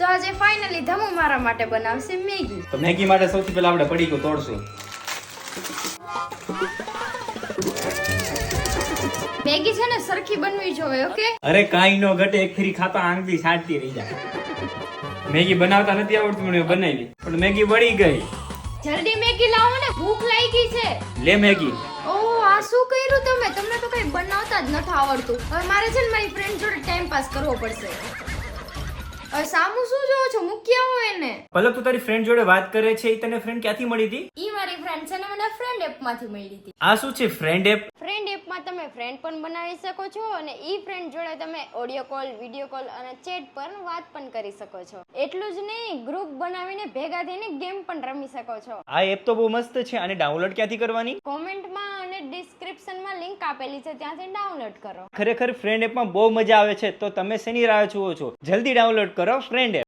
તો આજે ફાઇનલી ધમુ મારા માટે બનાવશે મેગી. તો મેગી માટે સૌથી પહેલા આપણે પડીકો તોડશું. મેગી છે ને સરખી બનવી જોઈએ ઓકે અરે કાંઈ નો ઘટે એક ફેરી ખાતા આંગળી સાડતી રહી જાય. મેગી બનાવતા નથી આવડતું મને બનાવી. પણ મેગી બળી ગઈ. જલ્દી મેગી લાવો ને ભૂખ લાગી છે. લે મેગી. ઓહ આ શું કર્યું તમે? તમને તો કઈ બનાવતા જ નથી આવડતું. હવે મારે છે ને મારી ફ્રેન્ડ જોડે ટાઈમ પાસ કરવો પડશે. હવે સામુ શું જોવો છો? મૂકી આવો એને? પલક તું તારી ફ્રેન્ડ જોડે વાત કરે છે એ તને ફ્રેન્ડ ક્યાંથી મળી હતી? ઈ મારી ફ્રેન્ડ છે ને મને ફ્રેન્ડ એપમાંથી મળી હતી. આ શું છે ફ્રેન્ડ એપ ફ્રેન્ડ એપમાં તમે ફ્રેન્ડ પણ બનાવી શકો છો અને ઈ ફ્રેન્ડ જોડે તમે ઓડિયો કોલ વીડિયો કોલ અને ચેટ પર વાત પણ કરી શકો છો. એટલું જ નહીં ગ્રુપ બનાવીને ભેગા થઈને ગેમ પણ રમી શકો છો. આ એપ તો બહુ મસ્ત છે અને ડાઉનલોડ ક્યાંથી કરવાની? કોમેન્ટમાં ડિસ્ક્રિપ્શનમાં લિંક આપેલી છે, ત્યાંથી ડાઉનલોડ કરો. ખરેખર ફ્રેન્ડ એપમાં બહુ મજા આવે છે, તો તમે શેની રાહ જુઓ છો? જલ્દી ડાઉનલોડ કરો ફ્રેન્ડ એપ